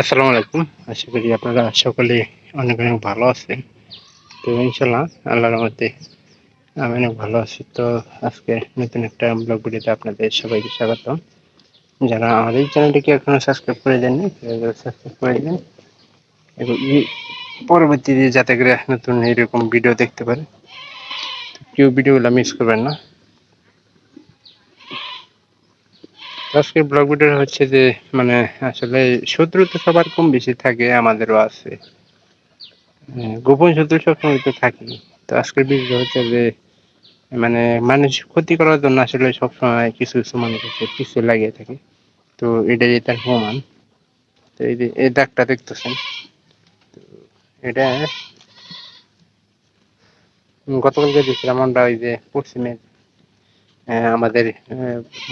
আসসালামু আলাইকুম। আশা করি আপনারা সকলে অনেক অনেক ভালো আছেন। তো ইনশাল্লাহ আল্লাহর রহমতে আমি অনেক ভালো আছি। তো আজকে নতুন একটা ব্লগ ভিডিওতে আপনাদের সবাইকে স্বাগত যারা এই চ্যানেলটিকে এখনও সাবস্ক্রাইব করে দেননি সাবস্ক্রাইব করে দেন এবং পরবর্তীতে যাতে করে নতুন এরকম ভিডিও দেখতে পারে কেউ ভিডিওগুলো মিস করবেন না। আজকের ব্লগ ভিডিও হচ্ছে যে মানে আসলে শত্রু তো সবার কম বেশি থাকে আমাদেরও আছে। হ্যাঁ, গোপন শত্রু সবসময় তো থাকি তো আজকের ভিডিও হচ্ছে যে মানে মানুষ ক্ষতি করার জন্য আসলে সবসময় কিছু কিছু মানুষ আছে পিছিয়ে লাগিয়ে থাকে। তো এটাই তার প্রমাণ। তো এই যে এই দাগটা দেখতেছেন। তো এটা গতকালকে দেখছিলাম আমরা ওই যে পশ্চিমে আহ, আমাদের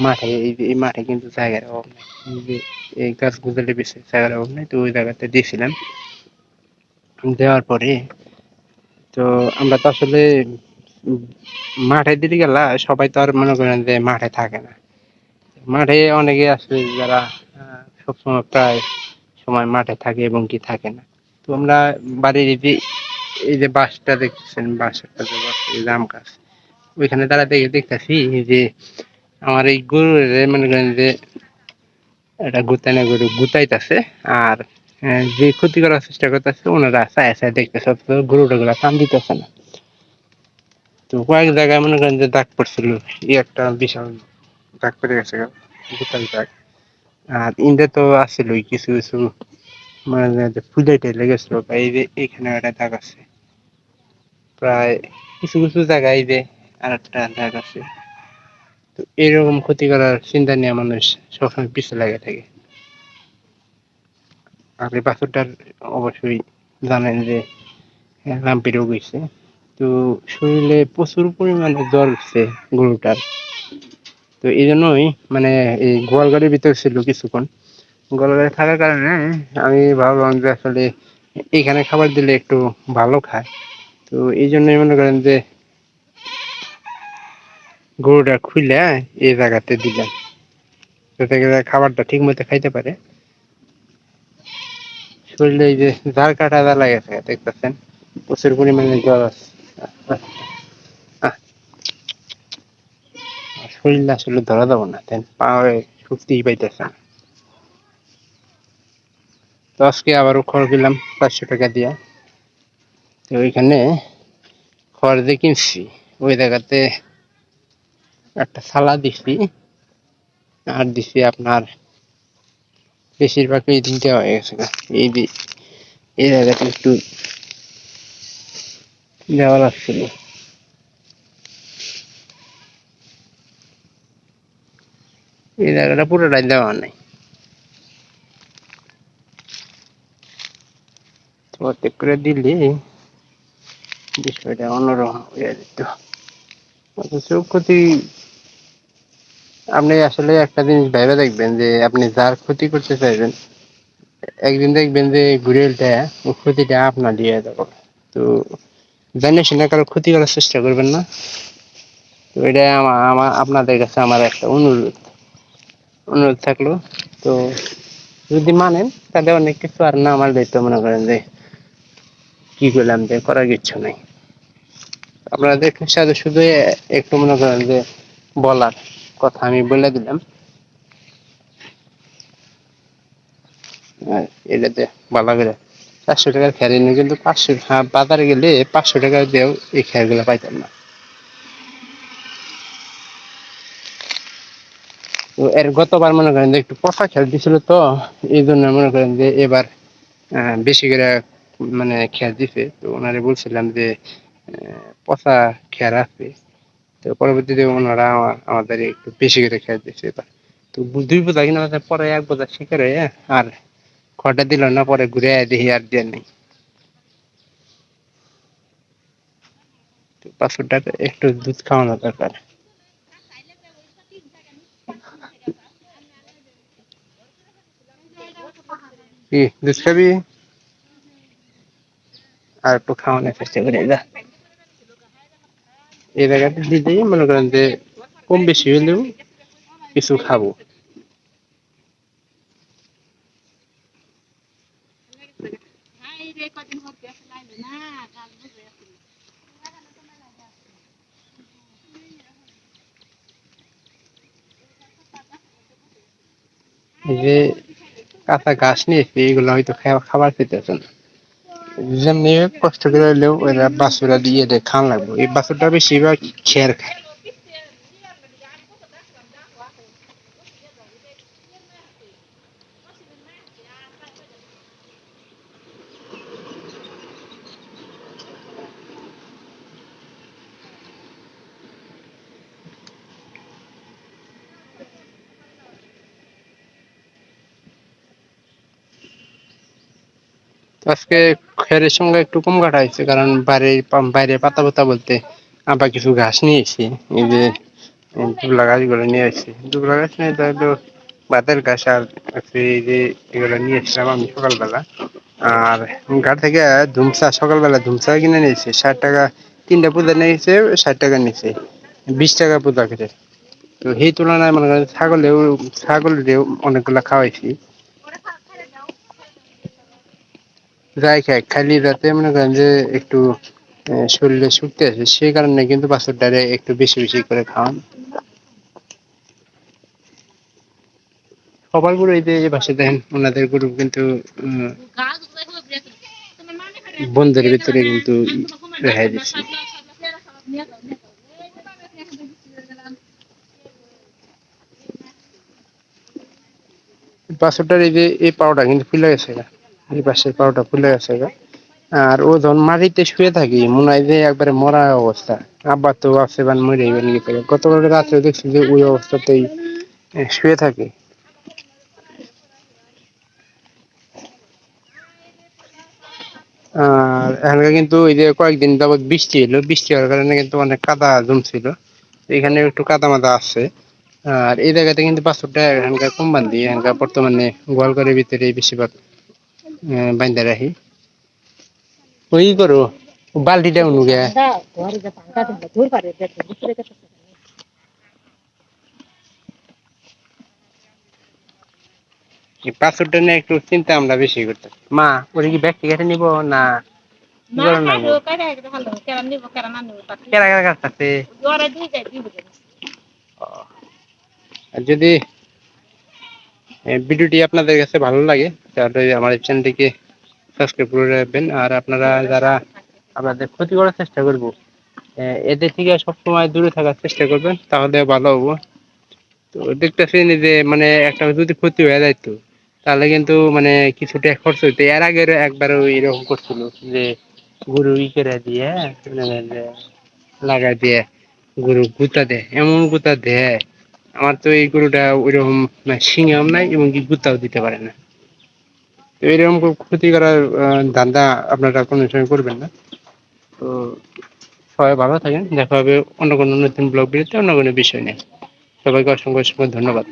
মাঠে, এই মাঠে কিন্তু জায়গার অভাব নেই। এই গাছ গুজলে বেশি জায়গার অভাব নেই, তো ওই জায়গাতে দিয়েছিলাম। দেওয়ার পরে, তো আমরা তো আসলে মাঠে দিকে গেলা, সবাই তো আর মনে করেন যে মাঠে থাকে না। মাঠে অনেকে আছে যারা সবসময় প্রায় সময় মাঠে থাকে এবং কি থাকে না। তো আমরা বাড়ির এই যে এই যে বাসটা দেখতেছেন এই যে আম গাছ। ওইখানে তারা দেখে দেখতেছি যে আমার এই গরু মনে করেন যে এটা গুতানে গরু গুতাইতেছে আর যে ক্ষতি করার চেষ্টা করতেছে ওনারা চায় চায় দেখতেছে গরুটা গুলা কান দিতেছে না। তো কয়েক জায়গায় মনে করেন যে দাগ পড়ছিল, এই একটা বিশাল দাগ পড়ে গেছে গোটাল দাগ। আর ইন্দে তো আসছিল কিছু কিছু মানে যে ফুলে টেলে গেছিল, বা এই যে এইখানে একটা দাগ আছে। প্রায় কিছু কিছু জায়গায় যে আর একটা দাগ আছে। তো এরকম ক্ষতি করার চিন্তা নিয়ে মানুষ সবসময় পিছিয়ে লাগে থাকে। আর এই অবশ্যই জানেন যে লাম্পি রোগ হয়েছে তো শরীরে প্রচুর পরিমাণে জ্বর উঠছে গরুটার। তো এই জন্যই মানে এই গোয়াল গাড়ির ভিতর ছিল কিছুক্ষণ। গোয়াল গাড়ি থাকার কারণে আমি ভাবলাম যে আসলে এখানে খাবার দিলে একটু ভালো খায়। তো এই জন্যই মনে করেন যে গরুটা খুলে এই জায়গাতে দিলাম। যাতে খাবারটা ঠিক মতো খাইতে পারে। শরীরে এই যে ঝাড় কাটা দা লাগেছে দেখতেছেন? প্রচুর পরিমাণে জ্বর আছে শরীরে আসলে ধরা দেবো না, দেন পাওয়ারে শক্তিই পাইতেছে। না তো আবারও খড় দিলাম পাঁচশো টাকা দিয়া। তো ওইখানে খড় দিয়ে কিনছি, ওই জায়গাতে একটা সালা দিছি। আর দিছি আপনার বেশিরভাগ এই দিন দেওয়া হয়ে গেছে। এই এই জায়গাতে একটু দেওয়া লাগছিল এই জায়গাটা পুরোটাই দেওয়া নাই। অর্ধেক করে দিলে বিষয়টা অন্যরকম হয়ে যেত। অথচ ক্ষতি, আপনি আসলে একটা জিনিস ভেবে দেখবেন যে আপনি যার ক্ষতি করতে চাইবেন, একদিন দেখবেন যে ঘুরে উল্টে ক্ষতিটা আপনার দিয়ে দেবো। তো জানে শুনে কারও ক্ষতি করার চেষ্টা করবেন না। তো এটা আমার আমার আপনাদের কাছে আমার একটা অনুরোধ। অনুরোধ থাকল, তো যদি মানেন, তাহলে অনেক কিছু আর না আমার দায়িত্ব মনে করেন যে কি করলাম যে করার কিচ্ছু নাই। আপনাদের সাথে শুধু একটু মনে করেন যে বলার কথা আমি বলে দিলাম। এটাতে টাকার কিন্তু পাঁচশো হ্যাঁ বাজারে গেলে পাঁচশো টাকা দিয়েও এই পাইতাম না। এর গতবার মনে করেন যে একটু পচা খেয়াল দিছিল তো, এই জন্য মনে করেন যে এবার বেশি করে মানে খেয়াল দিছে। তো ওনারে বলছিলাম যে পচা খেয়ার আছে তো পরবর্তীতে ওনারা আমা- আমাদের একটু বেশি করে খেয়াল দিচ্ছে এবার তো দুই বোঝা কিনা পরে এক বোঝা শিকার হয়ে আর খড়টা দিল না, পরে ঘুরে দেখি আর দিয়ে নেই। বাছুরটাকে একটু দুধ খাওয়ানো দরকার। দুধ খাবি? আর একটু খাওয়ানোর চেষ্টা করে, যা। এই জায়গাতে দিলেই মনে করেন যে কম বেশি হলেও কিছু খাব। যে কাঁচা ঘাস নিয়েছি এগুলো হয়তো খাবার খেতেছে না। যেমনি কষ্ট করে হলেও ওরা বাছুরা দিয়ে দিয়ে, খাওয়ান লাগবে। এই বাছুরটা বেশিরভাগ খের খায়। আজকে খেরের সঙ্গে একটু কম কাটা হয়েছে কারণ বাইরে বাইরে পাতা পাতা বলতে আবার কিছু ঘাস নিয়েছি, এই যে দুবলা গাছগুলো নিয়ে আসছি। দুবলা গাছ নিয়ে তো বাতের ঘাস আর এই যে এগুলো নিয়ে এসেছিলাম আমি সকালবেলা। আর ঘাট থেকে ধুমসা, সকালবেলা ধুমসা কিনে নিয়েছি, ষাট টাকা তিনটা পূজা নিয়েছে, ষাট টাকা নিয়েছে, বিশ টাকা পূজা করে। তো সেই তুলনায় মনে ছাগলেও, ছাগলেরও অনেকগুলা খাওয়াইছি। যাই খাই, খালি রাতে মনে করেন যে একটু শরীরে শক্তি আছে, সেই কারণে কিন্তু বাছুরটারে একটু বেশি বেশি করে খাওয়ান সবার গরু এই যে পাশে দেখেন, ওনাদের গরু কিন্তু বন্ধের ভিতরে কিন্তু রেহাই দিচ্ছে বাছুরটার এই যে, এই পাওটা কিন্তু ফুলে গেছে গা। এই পাশের পাওটা ফুলে গেছে গা। আর ও যখন মাটিতে শুয়ে থাকি, মনে হয় যে একবারে মরা অবস্থা। আব্বা তো আছে বান মরে গেলে গতকাল রাত্রে দেখছি যে ওই অবস্থাতেই শুয়ে থাকে। আর এখানকার কিন্তু ওই যে কয়েকদিন যাবত বৃষ্টি এলো। বৃষ্টি হওয়ার কারণে কিন্তু অনেক কাদা জমছিল। এখানে একটু কাদা মাদা আছে। আর এই জায়গাতে কিন্তু পাঁচশোটা এখানকার কম বান্ধি এখানকার বর্তমানে গোয়ালঘরের ভিতরে বেশিরভাগ বাইন্দা রাখি ওই করো বালতিটা এই পাঁচশোটা নিয়ে একটু চিন্তা আমরা বেশি করতে মা ওরা কি ব্যক্তিগত নিব না কি করে নেব? আর যদি এই ভিডিওটি আপনাদের কাছে ভালো লাগে তাহলে আমার চ্যানেলটিকে সাবস্ক্রাইব করে রাখবেন। আর আপনারা যারা আপনাদের ক্ষতি করার চেষ্টা করব এদের থেকে সবসময় দূরে থাকার চেষ্টা করবেন, তাহলে ভালো হব। তো দেখতেছেন যে মানে একটা যদি ক্ষতি হয়ে যায় তো, তাহলে কিন্তু মানে কিছুটা খরচ হইতো। এর আগে একবার এরকম করছিল যে, গরু ই করে দিয়ে মানে যে লাগাই দিয়ে গরু গুতা দেয়, এমন গুতা দেয়। আমার তো এই গরুটা ওইরকম সিংহাম নাই এবং কি গুতাও দিতে পারে না। এরকম ক্ষতি করার ধান্দা আপনারা কোনো সময় করবেন না। তো সবাই ভালো থাকেন, দেখা হবে অন্য কোনো নতুন ব্লগ ভিডিওতে, অন্য কোনো বিষয় নিয়ে। সবাইকে অসংখ্য অসংখ্য ধন্যবাদ।